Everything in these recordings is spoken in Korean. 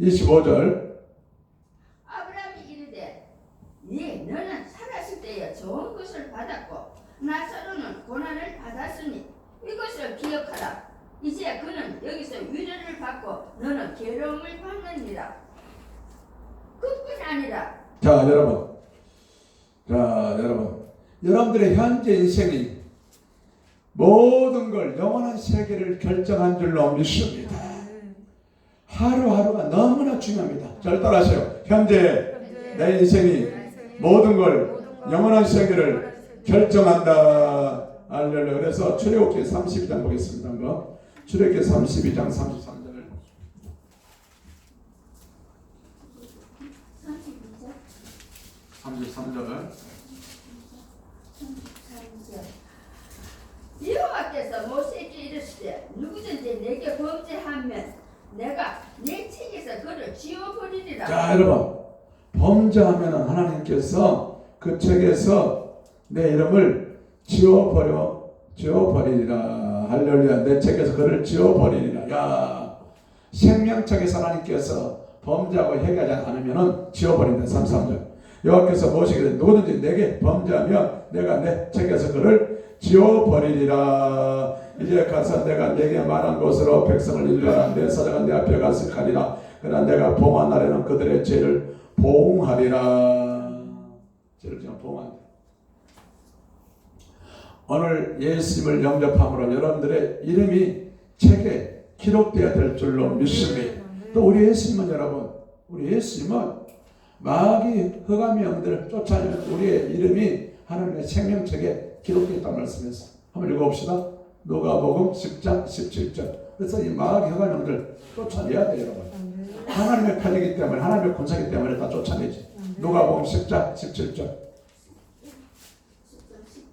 25절. 아브라함이 이르되 예 너는 살았을 때에 좋은 것을 받았고 나사로는 고난을 받았으니 이것을 기억하라. 이제 그는 여기서 위로를 받고 너는 괴로움을 받느니라. 그뿐 아니라 자 여러분. 자 여러분. 여러분들의 현재 인생이 모든 걸 영원한 세계를 결정한 줄로 믿습니다 하루하루가 너무나 중요합니다. 잘 따라하세요. 현재 내 인생이 모든 걸 영원한 세계를 결정한다. 알렐루야. 그래서 출애굽기 32장 보겠습니다 한번. 출애굽기 32장 33절. 32절 33절. 여호와께서 모세에게 이르시되 누구든지 내게 범죄하면 내가 내 책에서 그를 지워버리리라. 자 여러분. 범죄하면 하나님께서 그 책에서 내 이름을 지워버려 지워버리리라. 할렐루야. 내 책에서 그를 지워버리리라. 야 생명책에서 하나님께서 범죄하고 회개하지 않으면 지워버린다. 33절. 여호와께서 모시게 누구든지 내게 범죄하면 내가 내 책에서 그를 지워버리리라. 이제 가서 내가 내게 말한 것으로 백성을 인도하라. 내 사자가 내 앞에 가서 가리라. 그러나 내가 봉한 날에는 그들의 죄를 보응하리라. 죄를 지금 보응한다 오늘 예수님을 영접함으로 여러분들의 이름이 책에 기록되어야 될 줄로 믿습니다. 또 우리 예수님은 여러분 우리 예수님은 마귀 흑암의 영들을 쫓아내는 우리의 이름이 하나님의 생명책에 기록되어 있다는 말씀에서 한번 읽어봅시다. 누가복음 10장 17절. 그래서 이 마귀 흑암의 영들 쫓아내야 돼요. 여러분 하나님의 편이기 때문에 하나님의 군사기 때문에 다 쫓아내지. 누가복음 10장 17절.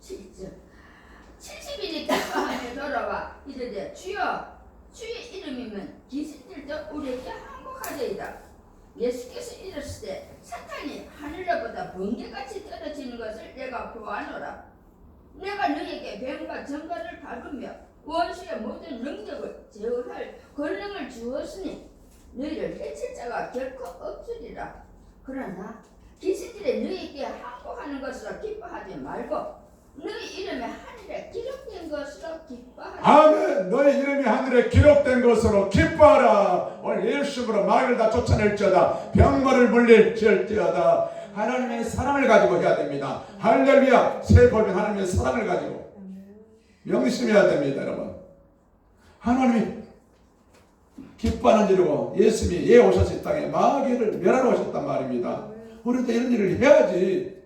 17절. 70일이 기뻐하며 돌아와 이르되 주여 주의 이름이면 기신들도 우리에게 항복하리이다. 예수께서 이르시되 사탄이 하늘로보다 번개같이 떨어지는 것을 내가 보아노라 내가 너에게 뱀과 정갈을 밟으며 원수의 모든 능력을 제어할 권능을 주었으니 너희를 해칠 자가 결코 없으리라. 그러나 기신들이 너희에게 항복하는 것으로 기뻐하지 말고 너희 이름이 하늘에 기록된 것으로 기뻐하라. 아멘. 너의 이름이 하늘에 기록된 것으로 기뻐하라. 오늘 예수님으로 마귀를 다 쫓아낼지어다. 병마를 물릴지어다 하나님의 사랑을 가지고 해야 됩니다. 할렐루야. 새 법인 하나님의 사랑을 가지고 명심해야 됩니다 여러분. 하나님이 기뻐하는 일이고 예수님이 예 오셔서 이 땅에 마귀를 멸하러 오셨단 말입니다. 우리도 이런 일을 해야지.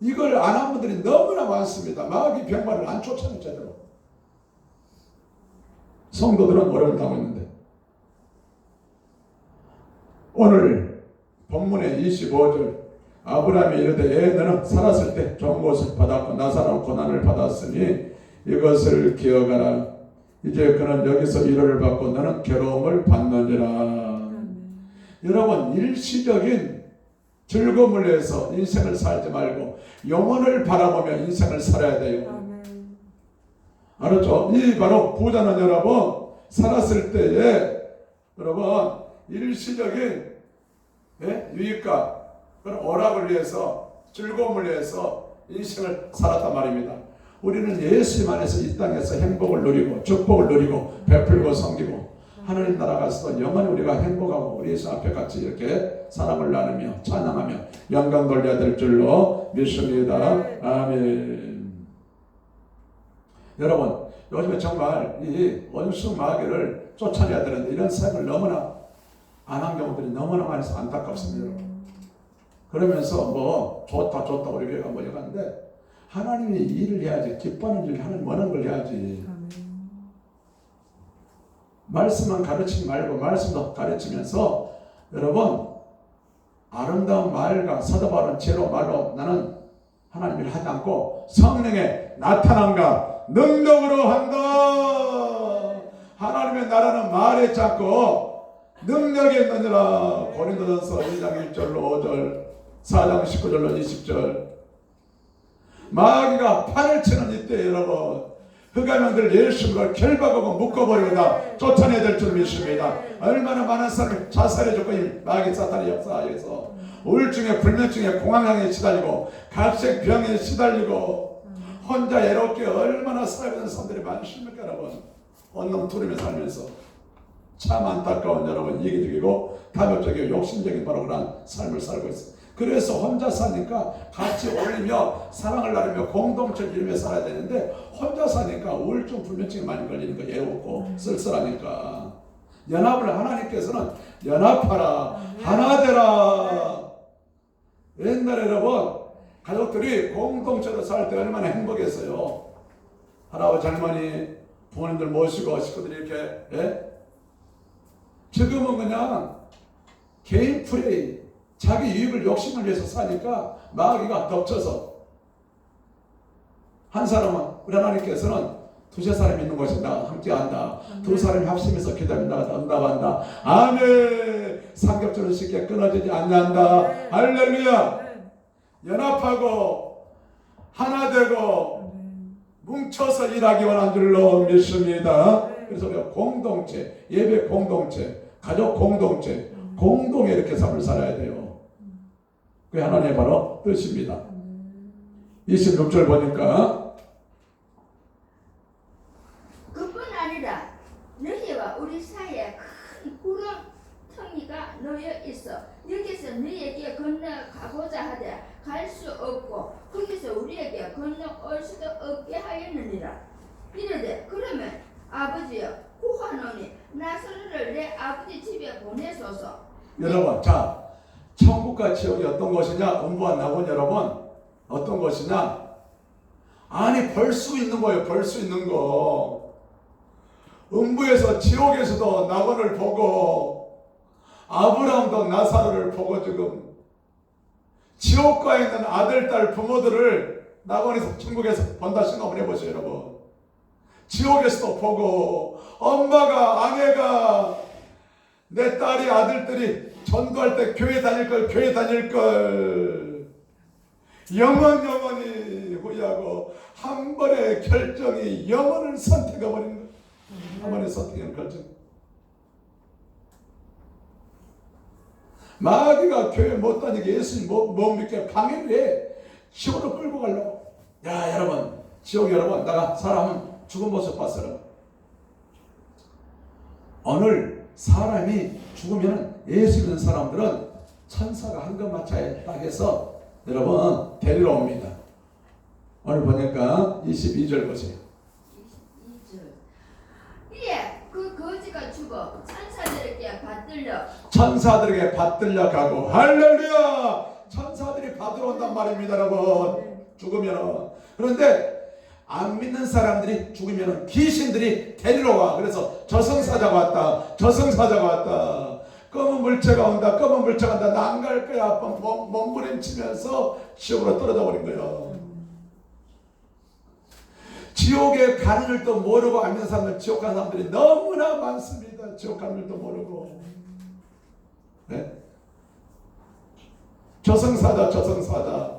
이걸 안 한 분들이 너무나 많습니다. 마귀 병마를 안 쫓아내 제대로. 성도들은 어려움을 당하고 있는데 오늘 본문의 25절 아브라함이 이르되 예, 너는 살았을 때 좋은 것을 받았고 나사로 고난을 받았으니 이것을 기억하라. 이제 그는 여기서 위로를 받고 너는 괴로움을 받느니라. 여러분 일시적인 즐거움을 위해서 인생을 살지 말고 영혼을 바라보며 인생을 살아야 돼요. 알았죠? 이 바로 부자는 여러분 살았을 때에 여러분 일시적인 예? 유익과 그런 오락을 위해서 즐거움을 위해서 인생을 살았단 말입니다. 우리는 예수님 안에서 이 땅에서 행복을 누리고 축복을 누리고 베풀고 섬기고 하나님 나라 가서도 영원히 우리가 행복하고 우리 예수 앞에 같이 이렇게 사랑을 나누며 찬양하며 영광 돌려야 될 줄로 믿습니다. 아멘. 여러분 요즘에 정말 이 원수 마귀를 쫓아내야 되는데 이런 생각을 너무나 안 한 경우들이 너무나 많아서 안타깝습니다. 그러면서 뭐 좋다 좋다 우리 교회가 뭐 이러는데 하나님이 일을 해야지 기뻐하는 일을 하는 원하는 걸 해야지. 말씀만 가르치지 말고 말씀도 가르치면서 여러분 아름다운 말과 사도바른 제로 말로 나는 하나님 일을 하지 않고 성령의 나타남과 능력으로 한다. 하나님의 나라는 말에 잡고 능력에 있느니라. 고린도전서 1장 1절로 5절 4장 19절로 20절. 마귀가 판을 치는 이때 여러분 흑암형들 예수님을 결박하고 묶어버리거나 쫓아내야 될 줄 믿습니다. 얼마나 많은 사람이 자살해줬고 이 마귀 사탄의 역사에서 우울증에 불면증에 공황장애에 시달리고 각색병에 시달리고 혼자 외롭게 얼마나 살아가는 사람들이 많습니까 여러분? 원놈 투리며 살면서 참 안타까운 여러분 이기적이고 다혈적이고 욕심적인 바로 그런 삶을 살고 있어요 그래서 혼자 사니까 같이 어울리며 사랑을 나누며 공동체를 이루며 살아야 되는데 혼자 사니까 우울증 불면증이 많이 걸리는 거 외롭고 쓸쓸하니까. 연합을 하나님께서는 연합하라 하나 되라. 옛날에 여러분 가족들이 공동체로 살 때 얼마나 행복했어요. 할아버지 할머니 부모님들 모시고 식구들이 이렇게 예? 지금은 그냥 개인 프레이 자기 이익을 욕심을 위해서 사니까 마귀가 덮쳐서 한 사람은 우리 하나님께서는 두세 사람이 있는 나 함께한다. 두 사람이 합심해서 기도한다. 응답한다. 아멘. 삼겹살은 쉽게 끊어지지 않는다. 네. 할렐루야. 네. 연합하고 하나 되고 네. 뭉쳐서 일하기 원한 줄로 믿습니다. 네. 그래서 우리가 공동체, 예배 공동체, 가족 공동체, 공동에 이렇게 삶을 살아야 돼요. 그게 하나님의 바로 뜻입니다. 26절 보니까 그뿐 아니라 너희와 우리 사이에 큰 구렁텅이가 놓여 있어 여기서 너희에게 건너가고자 하되 갈 수 없고 거기서 우리에게 건너올 수도 없게 하였느니라 이르되 그러면 아버지여 구하노니 나사로를 내 아버지 집에 보내소서 여러분, 자, 천국과 지옥이 어떤 것이냐? 음부와 낙원 여러분, 어떤 것이냐? 아니, 벌 수 있는 거예요, 벌 수 있는 거. 음부에서 지옥에서도 낙원을 보고, 아브라함도 나사로를 보고 지금, 지옥가에 있는 아들, 딸, 부모들을 낙원에서, 천국에서 본다 생각을 해보세요, 여러분. 지옥에서도 보고, 엄마가, 아내가, 내 딸이 아들들이 전도할 때 교회 다닐 걸 교회 다닐 걸 영원 영원히 후회하고 한 번의 결정이 영혼을 선택해 버리는 거예요. 한 번의 선택한 결정. 마귀가 교회 못 다니게 예수님 못, 못 믿게 방해를 해 지옥으로 끌고 가려고. 야 여러분 지옥 여러분 내가 사람은 죽은 모습 봤어 여러분. 오늘 사람이 죽으면 예수 믿는 사람들은 천사가 한금 마차에 딱 해서 여러분 데리러 옵니다. 오늘 보니까 22절 보세요. 22절 이에 그 거지가 죽어 천사들에게 받들려 천사들에게 받들려 가고 할렐루야! 천사들이 받으러 온단 말입니다, 여러분. 죽으면 그런데 안 믿는 사람들이 죽으면 귀신들이 데리러 와. 그래서 저승사자가 왔다. 저승사자가 왔다. 검은 물체가 온다. 검은 물체가 온다. 나 안 갈 거야. 아빠 몸, 몸부림치면서 지옥으로 떨어져 버린 거예요. 지옥에 가는 줄도 모르고 안 믿는 사람들, 지옥 가는 사람들이 너무나 많습니다. 지옥 가는 줄도 모르고. 네? 저승사자, 저승사자.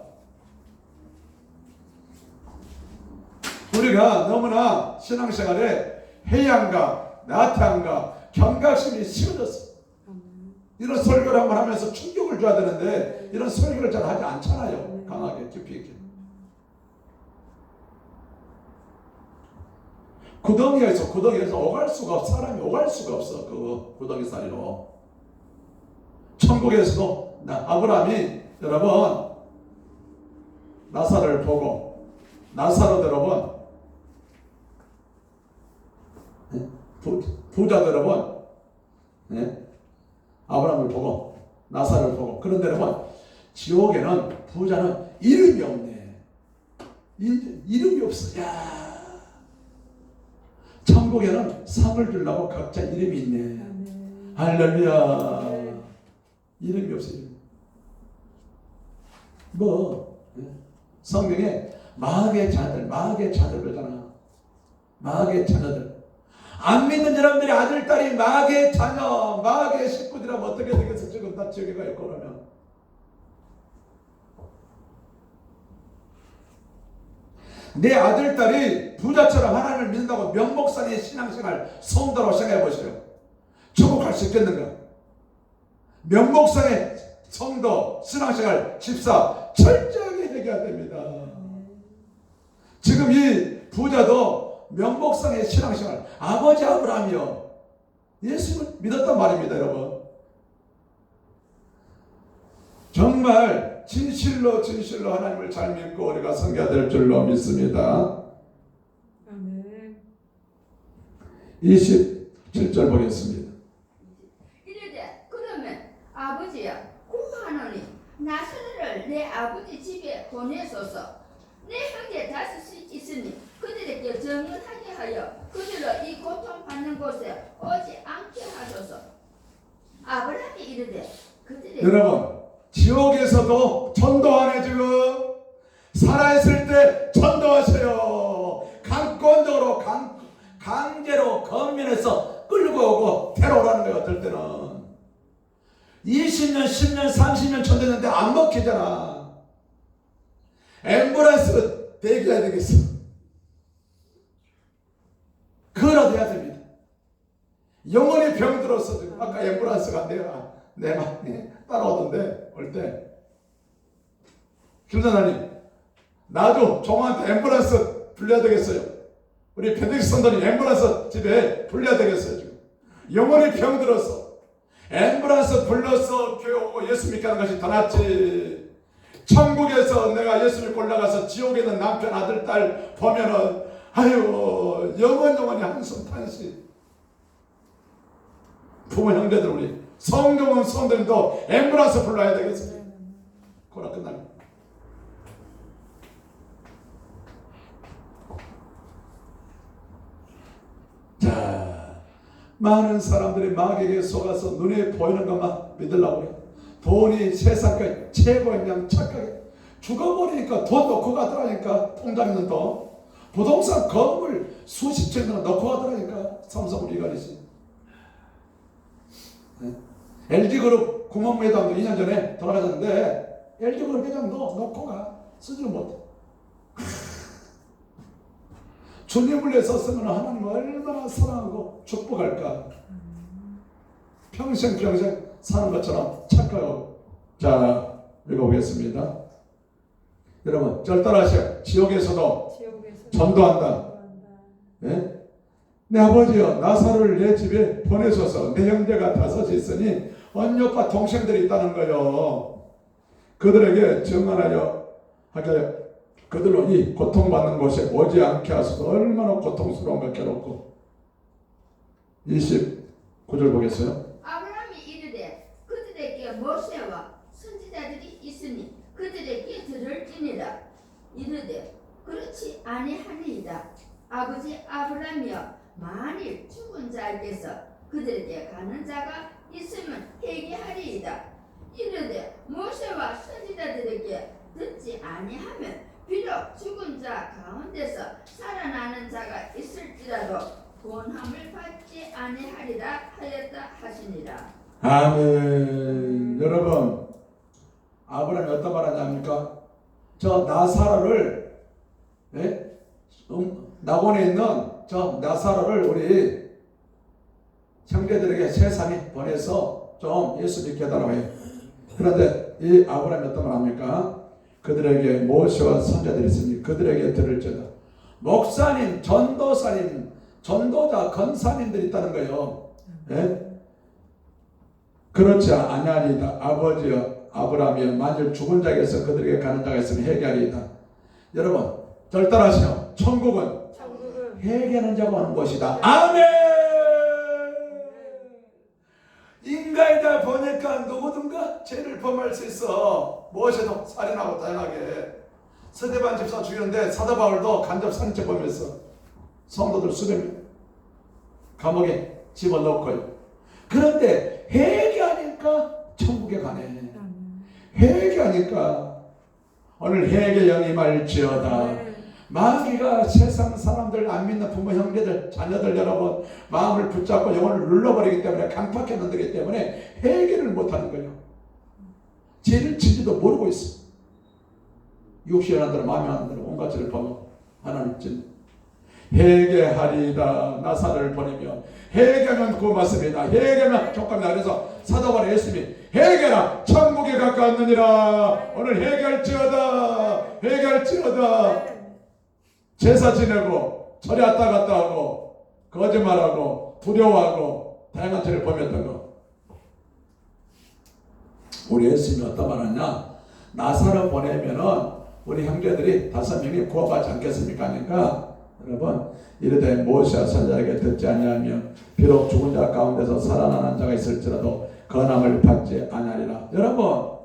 우리가 너무나 신앙생활에 해양과 나태함과 경각심이 심어졌어. 이런 설교를 한번 하면서 충격을 줘야 되는데 이런 설교를 잘 하지 않잖아요. 강하게 깊이 있게. 구덩이가 있어. 구덩이에서 오갈 수가 없어. 사람이 오갈 수가 없어. 그 구덩이 사이로. 천국에서도 나 아브라함이 여러분 나사를 보고 나사로 여러분 예? 부, 부자 여러분 예? 아브라함을 보고 나사를 보고 그런데 여러분 지옥에는 부자는 이름이 없네 이, 이름이 없어 야 천국에는 상을 주려고 각자 이름이 있네. 할렐루야. 네. 이름이 없어요. 뭐 예. 성경에 마귀의 자녀들, 마귀의 자녀들 그러잖아. 마귀의 자녀들. 안 믿는 여러분들이 아들, 딸이 마귀의 자녀, 마귀의 식구들이라면 어떻게 되겠어? 지금 다 지옥에 가 있고 그러면. 내 아들, 딸이 부자처럼 하나님을 믿는다고 명목상의 신앙생활 성도로 생각해 보세요. 천국 갈수 있겠는가? 명목상의 성도, 신앙생활, 집사 철저하게 해결해야 됩니다. 지금 이 부자도 명목상의 신앙생활, 아버지 아브라함이요. 예수를 믿었단 말입니다, 여러분. 정말 진실로 진실로 하나님을 잘 믿고 우리가 섬겨야 될 줄로 믿습니다. 아멘. 27절 보겠습니다. 이르되 그러면 아버지야 구하노니 나사렛을 내 아버지 집에 보내소서 내 형제 다섯이 있으니 그들에게 정언하게 하여 그들로 이 고통받는 곳에 오지 않게 하소서 아브라함이 이르되 그들에게 여러분, 지옥에서도 전도하네 지금. 살아있을 때 전도하세요. 강권적으로 강, 강제로 건면해서 끌고 오고 데려오라는 거예요. 어떨 때는. 20년, 10년, 30년 전도했는데 안 먹히잖아. 앰뷸런스 대기해야 되겠어. 그거라도 해야 됩니다. 영원히 병들었어. 지금. 아까 앰뷸런스가 내가 내 마음에 따라오던데 올 때. 김선아님, 나도 종한테 앰뷸런스 불려야 되겠어요. 우리 변덕 선도님 앰뷸런스 집에 불려야 되겠어요. 지금. 영원히 병들었어. 앰뷸런스 불러서 교회 오고 예수 믿게 하는 것이 더 낫지. 천국에서 내가 예수 믿고 올라가서 지옥에 있는 남편, 아들, 딸 보면은 아유 영원 영원히 한숨 탄식. 부모 형제들 우리 성경은 성도님도 앰뷸런스 불러야 되겠어요. 코로나 끝나면. 자, 많은 사람들이 마귀에게 속아서 눈에 보이는 것만 믿으려고 해요. 돈이 세상의 최고의 그냥 착각해. 죽어버리니까 돈 넣고 가더라니까 통장 있는 돈. 부동산 건물 수십 채나 넣고 가더라니까 삼성 리가리지. LG그룹 구멍매담도 2년 전에 돌아가셨는데 LG그룹 회장도 넣고 가 쓰지는 못해. 주님을 위해 썼으면 하나님 얼마나 사랑하고 축복할까. 평생 평생 사는 것처럼 착하고 자 읽어보겠습니다. 여러분 절 따라하세요. 지옥에서도 지옥에서 전도한다. 전도한다. 예? 내 아버지여 나사로를 내 집에 보내소서 내 형제가 다섯이 있으니 언녀과 동생들이 있다는 거요. 그들에게 정언하여 하게 그들로 이 고통받는 곳에 오지 않게 하소서. 얼마나 고통스러운가 괴롭고. 29절 보겠어요? 아브라함이 이르되 그들에게 모세와 선지자들이 있으니 그들에게 들을지니라. 이르되 그렇지 아니하니이다. 아버지 아브라함이여 만일 죽은 자에게서 그들에게 가는 자가 있으면 회개하리이다 이르되 모세와 선지자들에게 듣지 아니하면 비록 죽은 자 가운데서 살아나는 자가 있을지라도 본함을 받지 아니하리라 하였다 하시니라. 아멘 여러분 아브라함이 어떤 말 하냐입니까 저 나사로를 예? 음, 낙원에 있는 저 나사로를 우리 형제들에게 세상에 보내서 좀 예수 믿게 해달라고 해요. 그런데 이 아브라함이 어떤 말 합니까? 그들에게 모세와 선자들이 있으니 그들에게 들을지어다. 목사님, 전도사님, 전도자, 건사님들이 있다는 거예요. 예? 그렇지 아니하리이다. 아버지여 아브라함이여 만일 죽은 자에게서 그들에게 가는 자가 있으면 회개하리이다. 여러분 절 따라하시오. 천국은 천국은 회개하는 자가 오는 곳이다. 아멘. 보니까 누구든가 죄를 범할 수 있어. 무엇에도 살인하고 다양하게. 서대반 집사 죽였는데 사도 바울도 간접 살인죄 범했어. 성도들 수백 명 감옥에 집어넣고요. 그런데 회개하니까 천국에 가네. 회개하니까 오늘 회개 영이 말지어다. 마귀가 세상 사람들 안 믿는 부모 형제들 자녀들 여러분 마음을 붙잡고 영혼을 눌러버리기 때문에 강팍해 만들기 때문에 회개를 못하는 거예요. 죄를 지지도 모르고 있어. 육신의 한 대로 마음의 한 대로 온갖 죄를 범하고 하나님 진 회개하리다 나사를 보내며 회개하면 구원받습니다 회개하면 족합니다 그래서 사도 바울 예수님이 회개라 천국에 가까웠느니라 오늘 회개할지어다 회개할지어다 네. 제사 지내고 절에 왔다 갔다 하고 거짓말하고 두려워하고 다양한 죄를 범했던 거. 우리 예수님이 어떤 말 하냐? 나사를 보내면은 우리 형제들이 다섯 명이 구원받지 않겠습니까? 하니까 여러분 이르되 모세와 선자에게 듣지 아니하면 비록 죽은 자 가운데서 살아나는 자가 있을지라도 건함을 받지 아니하리라. 여러분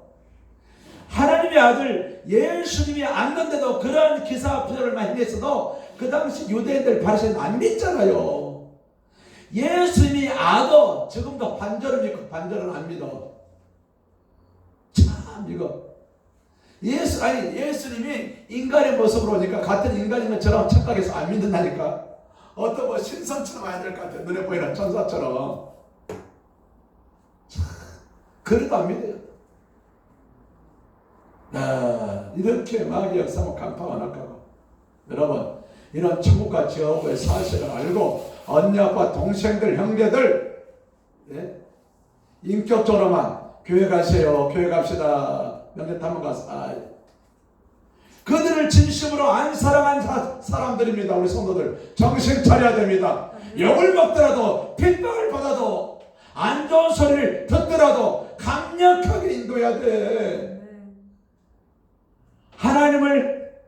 하나님의 아들 예수님이 안는데도 그런 기사 부조를 많이 했어도 그 당시 유대인들 바리새인 안 믿잖아요. 예수님이 아도 지금도 반절은 믿고 반절은 안 믿어. 참 이거 예수 아니 예수님이 인간의 모습으로 오니까 같은 인간인 것처럼 착각해서 안 믿는다니까. 어떤 뭐 신선처럼 와야 될 것 같아 눈에 보이는 천사처럼. 참, 그래도 안 믿어요. 아, 이렇게 마귀 역사하면 간파가 낙하고 여러분 이런 천국과 지옥의 사실을 알고 언니 아빠 동생들 형제들 예? 인격적으로만 교회 가세요. 교회 갑시다. 명절 한번 가서 아, 그들을 진심으로 안 사랑한 사, 사람들입니다. 우리 성도들. 정신 차려야 됩니다. 욕을 먹더라도 핍박을 받아도 안 좋은 소리를 듣더라도 강력하게 인도해야 돼. 네. 하나님을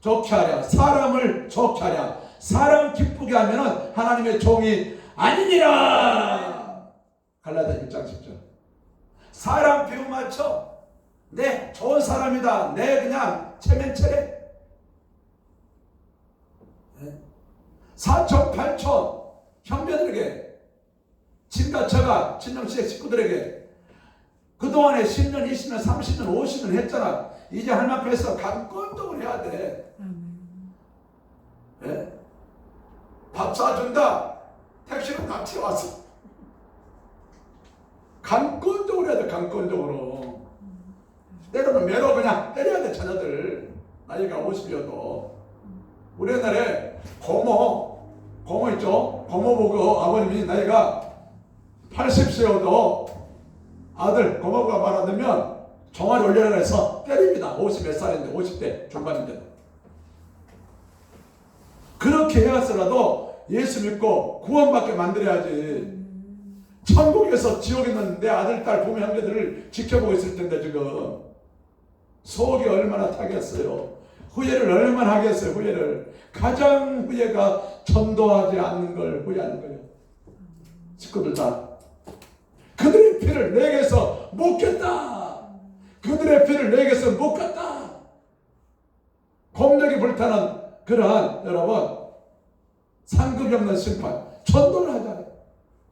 좋게 하랴 사람을 좋게 하랴 사람 기쁘게 하면은 하나님의 종이 아니니라. 갈라디아 1장 10절. 사람 비유 맞춰. 내 좋은 사람이다. 내 그냥 체면체래. 사촌 팔촌 형제들에게 친가 처가 친정식 식구들에게 그동안에 10년 20년 30년 50년 했잖아 이제 할 만큼 해서 강권적으로 해야 돼. 예? 밥 사준다. 택시로 같이 왔어. 강권적으로 해야 돼, 강권적으로. 때로는 매로 그냥 때려야 돼, 자녀들. 나이가 50이어도. 우리 옛날에 고모, 고모 있죠? 고모 보고 아버님이 나이가 80세여도 아들, 고모가 말안 듣면 종아리 올려라 해서 때립니다. 50 몇 살인데, 50대 중반인데. 그렇게 해왔으라도 예수 믿고 구원받게 만들어야지. 천국에서 지옥에 있는 내 아들, 딸, 부모, 형제들을 지켜보고 있을 텐데 지금 속이 얼마나 타겠어요. 후회를 얼마나 하겠어요. 후회를 가장 후회가 전도하지 않는 걸 후회하는 거예요. 식구들 다 피를 내게서 묻겠다. 그들의 피를 내게서 묻겠다. 공력이 불타는 그러한 여러분 상급이 없는 심판 전도를 하잖아요.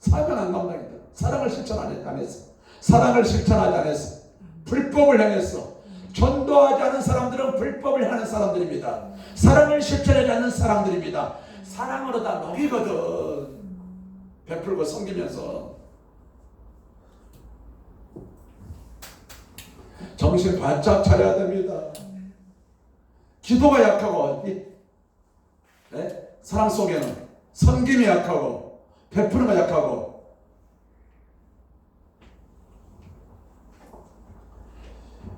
사명 안 감당했다. 사랑을 실천 안 했어. 사랑을 실천하지 않았어. 불법을 행했어. 전도하지 않은 사람들은 불법을 하는 사람들입니다. 사랑을 실천하지 않는 사람들입니다. 사랑으로 다 녹이거든. 베풀고 섬기면서 정신 바짝 차려야 됩니다. 기도가 약하고 이 네? 사랑 속에는 섬김이 약하고 베푸는 거 약하고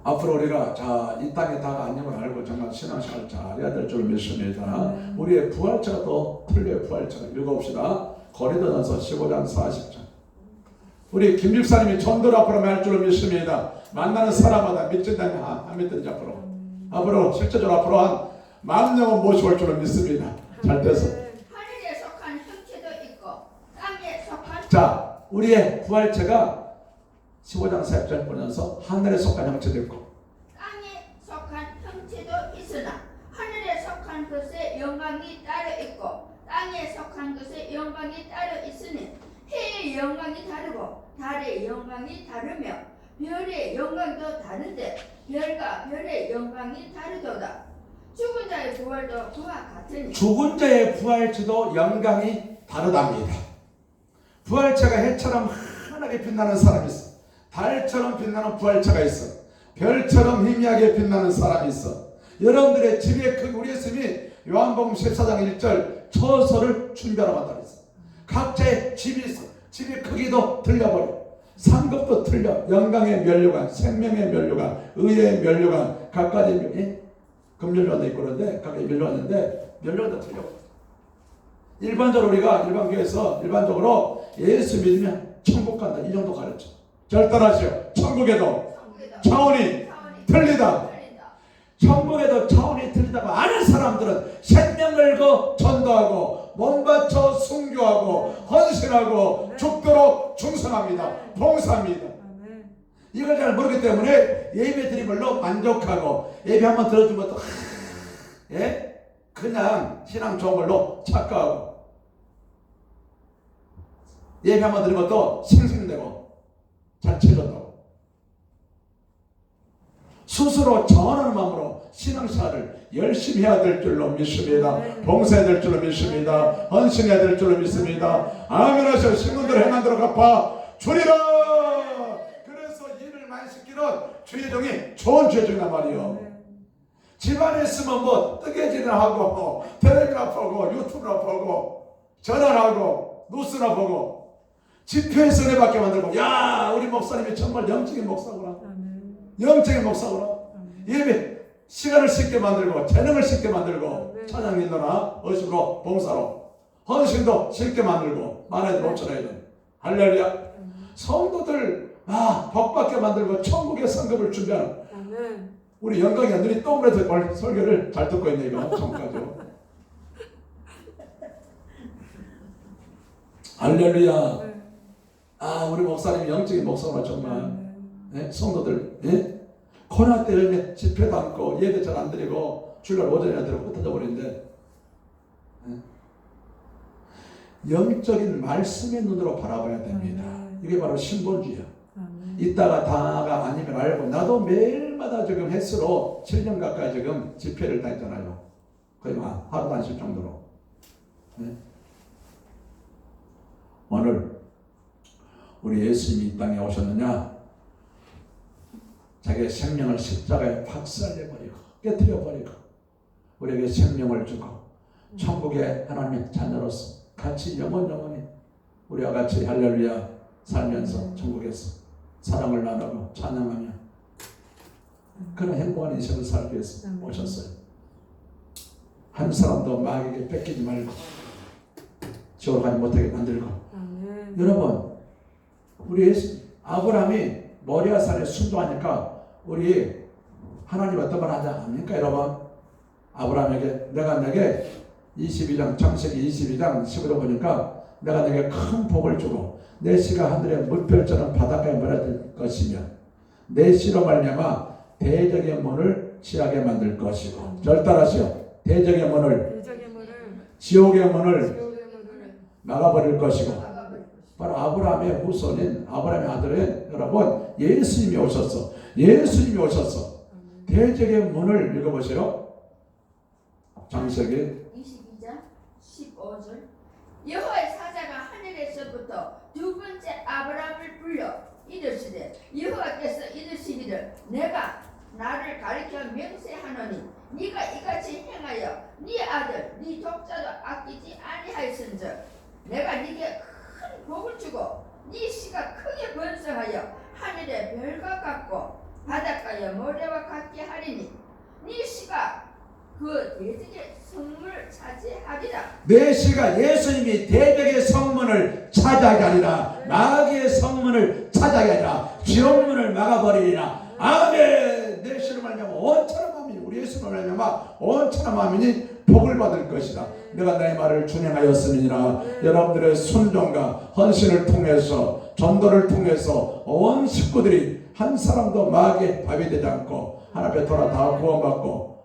앞으로 우리가 자 이 땅에 다가 안녕을 알고 정말 신앙생활을 잘해야 될 줄 믿습니다. 우리의 부활체가 또 틀려요 부활체가 읽어봅시다. 고린도전서 15장 40절 우리 김 집사님이 전도를 앞으로 할 줄로 믿습니다. 만나는 사람마다 안, 안 믿든지 앞으로 앞으로 실제적으로 앞으로 한 만 명은 모시고 올 줄로 믿습니다. 잘 돼서 네. 하늘에 속한 형체도 있고 땅에 속한 자, 우리의 부활체가 15장 4절 보면서 하늘에 속한 형체도 있고 땅에 속한 형체도 있으나 하늘에 속한 것의 영광이 따로 있고 땅에 속한 것의 영광이 따로 있으니 해의 영광이 다르고 달의 영광이 다르며 별의 영광도 다른데 별과 별의 영광이 다르도다 죽은 자의 부활도 그와 같으니 죽은 자의 부활체도 영광이 다르답니다. 부활체가 해처럼 환하게 빛나는 사람이 있어. 달처럼 빛나는 부활체가 있어. 별처럼 희미하게 빛나는 사람이 있어. 여러분들의 집에 큰 우리 예수님이 요한복음 14장 1절 처소를 준비하라고 한다 그랬어. 각자의 집이 있어. 집의 크기도 틀려버려. 상급도 틀려. 영광의 면류관, 생명의 면류관, 의의 면류관, 각가지 면- 예? 금면류관도 있고 그런데 각가지 면류관인데 면류관도 틀려. 일반적으로 우리가 일반 교회에서 일반적으로 예수 믿으면 천국 간다 이 정도 가르쳐. 절단하시오. 천국에도 차원이 틀리다. 천국 사람들은 생명을 거 전도하고 몸 바쳐 순교하고 헌신하고 죽도록 충성합니다. 봉사합니다. 이걸 잘 모르기 때문에 예배 드린 걸로 만족하고 예배 한번 들어주면 또 하, 예? 그냥 신앙 좋은 걸로 착각하고 예배 한번 드린 것도 생생되고 잘 쳐졌다고 스스로 정하는 마음으로 신앙생활을 열심히 해야 될 줄로 믿습니다. 봉사해야 될 줄로 믿습니다. 헌신해야 될 줄로 믿습니다. 아멘 하셔 신군들 행한 대로 갚아 주리라. 그래서 일을 많이 시키는 주의 종이 좋은 주의 종이란 말이요. 집안에 있으면 뭐 뜨개질이나 하고 뭐 텔레비나 보고 유튜브나 보고 전화나 하고 뉴스나 보고 집회에서 은혜받게 만들고 야 우리 목사님이 정말 영적인 목사구나. 영적인 아멘. 예배 시간을 쉽게 만들고 재능을 쉽게 만들고 네. 찬양 인도나 어시로 봉사로 헌신도 쉽게 만들고 만에 5천원이든 할렐루야 아멘. 성도들 아 복받게 만들고 천국의 성급을 준비하는. 우리 영광이 동그래서 뭘 설교를 잘 듣고 있네 이거 처음까지 할렐루야 네. 아 우리 목사님 영적인 목사가 정말. 예? 성도들 예? 코로나 때문에 집회도 않고 예배 잘 안 드리고 주일날 오전에 드리고 흩어져 버리는데 예? 영적인 말씀의 눈으로 바라봐야 됩니다. 이게 바로 신본주의야. 있다가 다가 아니면 알고 나도 매일마다 지금 횟수로 7년 가까이 지금 집회를 다녔잖아요 거의 막 하루도 안 쉴 정도로 네. 오늘 우리 예수님이 이 땅에 오셨느냐 자기의 생명을 십자가에 박살내버리고 깨뜨려버리고 우리에게 생명을 주고 천국의 하나님의 자녀로서 같이 영원 영원히 우리와 같이 할렐루야 살면서 천국에서 사랑을 나누고 찬양하며 그런 행복한 인생을 살기 위해서. 오셨어요. 한 사람도 마귀에게 뺏기지 말고 지옥 가지 못하게 만들고. 여러분 우리 아브라함이 모리아 산에 순종하니까 우리 하나님 어떤 말 하지 않습니까 여러분? 아브라함에게 내가 내게 22장 창세기 22장 15절 보니까 내가 내게 큰 복을 주고 내 씨가 하늘의 물결처럼 바닷가에 몰아들 것이며 내 씨로 말미암아 대적의 문을 취하게 만들 것이고. 절단하시오. 대적의 문을 대적의 문을 지옥의 문을 지옥의 문을 막아버릴 것이고. 바로 아브라함의 후손인 아브라함의 아들은 여러분 예수님이 오셨어. 예수님이 오셨어. 대적의 문을 읽어보세요. 장세기 22장 15절 여호와의 사자가 하늘에서부터 두 번째 아브라함을 불러 이르시되 여호와께서 이르시기를 내가 나를 가리켜 맹세하노니 네가 이같이 행하여 네 아들 네 독자도 아끼지 아니하였은즉 내가 네게 큰 복을 주고 네 씨가 크게 번성하여 하늘의 별과 같고 바닷가의 모래와 같게 하리니 네 씨가 그 대적의 성물을 차지하리라. 내 씨가 예수님이 대적의 성문을 차지하게 하리라. 마귀의 성문을 차지하게 하리라. 지옥문을 막아버리리라. 아멘. 내 씨로 말미암아 온천한 마음이 우리 예수로 말미암아 온천한 마음이니 복을 받을 것이다. 내가 내 말을 준행하였음이니라. 여러분들의 순종과 헌신을 통해서 전도를 통해서 온 식구들이 한 사람도 마귀의 밥이 되지 않고 하나님의 돌아 다 구원받고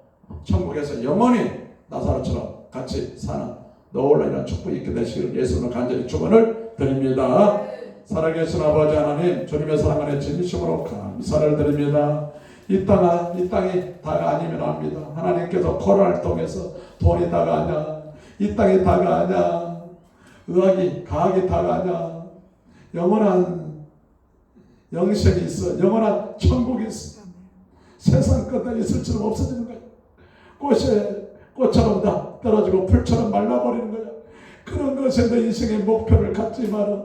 천국에서 영원히 나사로처럼 같이 사는 놀라운 축복이 있게 되시길 예수로 간절히 축원을 드립니다. 살아계신 아버지 하나님 주님의 사랑 안에 진심으로 감사를 드립니다. 이 땅아 이 땅이 다가 아니면 합니다. 하나님께서 코로나를 통해서 돈이 다가 아냐 이 땅이 다가 아냐 의학이 과학이 다가 아냐 영원한 영생이 있어 영원한 천국이 있어. 세상 끝에 있을 줄 없어지는 거야. 꽃에 꽃처럼 다 떨어지고 풀처럼 말라버리는 거야. 그런 것에 내 인생의 목표를 갖지 마라.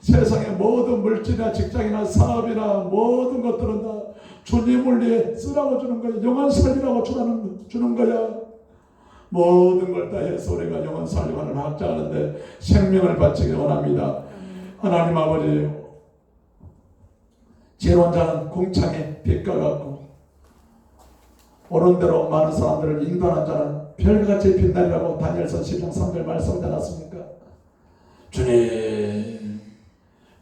세상의 모든 물질이나 직장이나 사업이나 모든 것들은 다 주님을 위해 쓰라고 주는 거야. 영원 살리라고 주라는, 주는 거야. 모든 걸 다 해서 우리가 영원 살림하는 학자하는데 생명을 바치기 원합니다. 하나님 아버지 재론자는 공창에 빛과 같고 옳은 대로 많은 사람들을 인도하는 자는 별같이 빛나리라고 다니엘서 10장 3절 말씀하지 않았습니까? 주님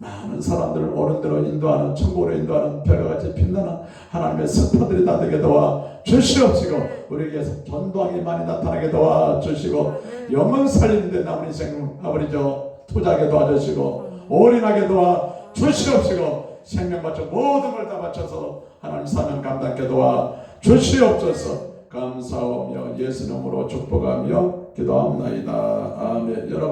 많은 사람들을 옳은 대로 인도하는 천국으로 인도하는 별같이 빛나는 하나님의 스타들이 다 되게 도와 주시옵시고 우리에게서 전도왕이 많이 나타나게 도와 주시고 영원 살리는데 남은 인생 아버지죠 투자하게 도와주시고 올인하게 도와 주시옵시고 생명 바쳐 모든 걸 다 바쳐서 하나님 사명 감당케 도와 주시옵소서. 감사하며 예수 이름으로 축복하며 기도합나이다. 아멘. 여러분